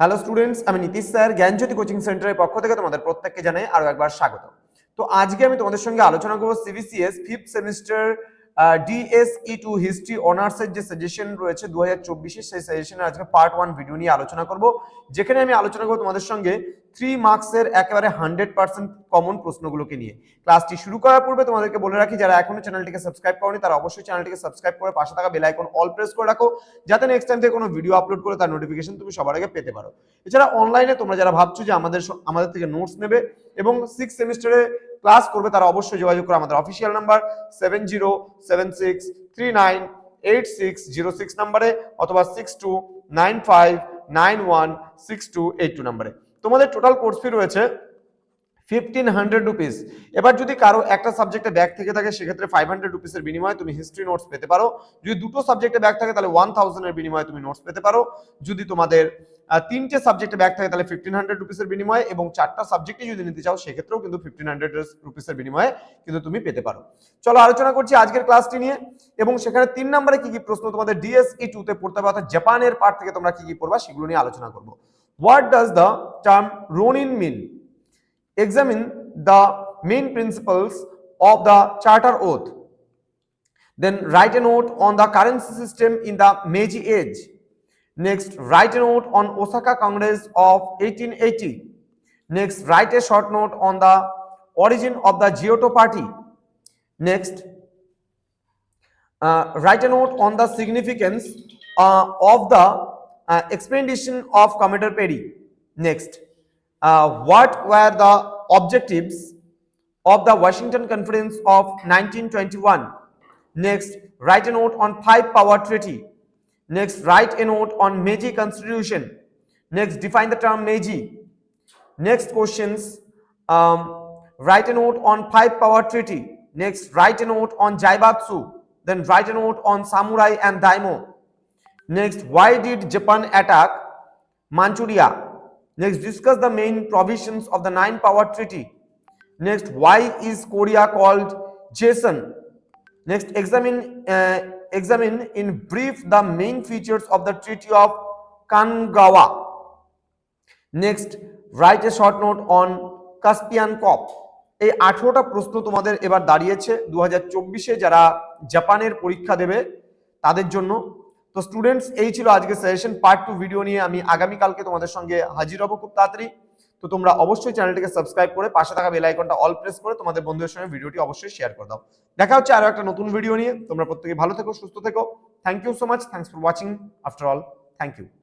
Hello students আমি Nitish sir জ্ঞানজ্যোতি coaching সেন্টারের পক্ষ থেকে তোমাদের প্রত্যেককে জানাই আরো একবার স্বাগত তো আজকে আমি তোমাদের সঙ্গে আলোচনা করবো CBCS fifth semester DSE two history অনার্সের যে সাজেশন রয়েছে দু হাজার চব্বিশে সেই সাজেশনের আজকে পার্ট ওয়ান ভিডিও নিয়ে আলোচনা করব যেখানে আমি আলোচনা করবো তোমাদের সঙ্গে থ্রি মার্কসের একেবারে হান্ড্রেড পার্সেন্ট কমন প্রশ্নগুলোকে নিয়ে ক্লাসটি শুরু করার পূর্বে তোমাদেরকে বলে রাখি যারা এখনো চ্যানেলটিকে সাবস্ক্রাইব করনি তারা অবশ্যই চ্যানেলটিকে সাবস্ক্রাইব করে পাশে থাকা বেল আইকন অল প্রেস করে রাখো যাতে নেক্সট টাইম থেকে কোনো ভিডিও আপলোড করে তার নোটিফিকেশন তুমি সবার আগে পেতে পারো এছাড়া অনলাইনে তোমরা যারা ভাবছো যে আমাদের আমাদের থেকে নোটস নেবে এবং সিক্স সেমিস্টারে ক্লাস করবে তারা অবশ্যই যোগাযোগ করে আমাদের official number seven zero seven six three nine eight six zero six নাম্বারে অথবা six two nine five nine one six two eight two নাম্বারে তোমাদের টোটাল কোর্স ফি রয়েছে ফিফটিন হান্ড্রেড রুপিস এবার যদি কারো একটা সাবজেক্টে ব্যাগ থেকে থাকে সেক্ষেত্রে ফাইভ হান্ড্রেড রুপিসের বিনিময়ে তুমি হিস্ট্রি নোটস পেতে পারো যদি দুটো সাবজেক্টে ব্যাগ থাকে তাহলে ওয়ান থাউজেন্ডের বিনিময়ে তুমি নোটস পেতে পারো যদি তোমাদের তিনটে সাবজেক্টে ব্যাক থাকে তাহলে ফিফটিন হান্ড্রেড রুপিসের বিনিময়ে এবং চারটা সাবজেক্টে যদি নিতে চাও সেক্ষেত্রেও কিন্তু ফিফটিন হান্ড্রেড রুপিসের বিনিময়ে কিন্তু তুমি পেতে পারো চলো আলোচনা করছি আজকের ক্লাসটি নিয়ে এবং সেখানে তিন নম্বরে কি কি প্রশ্ন তোমাদের ডিএসই টুতে e পড়তে হবে অর্থাৎ জাপানের পার্ট থেকে তোমরা কি কি পড়বা সেগুলো নিয়ে আলোচনা করবো what does the term ronin mean examine the main principles of the charter oath then write a note on the currency system in the Meiji age Next, write a note on Osaka Congress of 1880. Next, write a short note on the origin of the Giotto party. Next, uh, write a note on the significance uh, of the uh, expedition of Commodore Perry. Next, what were the objectives of the Washington Conference of 1921? Next, write a note on Five Power Treaty. Next, write a note on Meiji Constitution. Next, define the term Meiji. Next questions, um, write a note on Five Power Treaty. Next, write a note on Jaibatsu. Then write a note on Samurai and Daimyo. Next, why did Japan attack Manchuria? Next, discuss the main provisions of the Nine Power Treaty. Next, why is Korea called Jason? Next, examine uh, examine in brief the main features of the Treaty of Kangawa. Next, write a short note on Caspian cop এই আঠেরোটা প্রশ্ন তোমাদের এবার দাঁড়িয়েছে দু হাজার চব্বিশে যারা জাপানের পরীক্ষা দেবে তাদের জন্য তো স্টুডেন্টস এই ছিল আজকে সাজেশন পার্ট টু ভিডিও নিয়ে আমি আগামীকালকে তোমাদের সঙ্গে হাজির হবো খুব তাড়াতাড়ি তো তোমরা অবশ্যই চ্যানেলটিকে সাবস্ক্রাইব করে পাশে থাকা বেল আইকনটা অল প্রেস করে তোমাদের বন্ধুদের সঙ্গে ভিডিওটি অবশ্যই শেয়ার করে দাও দেখা হচ্ছে আরো একটা নতুন ভিডিও নিয়ে তোমরা প্রত্যেকে ভালো থেকো সুস্থ থেকো thank you so much thanks for watching after all thank you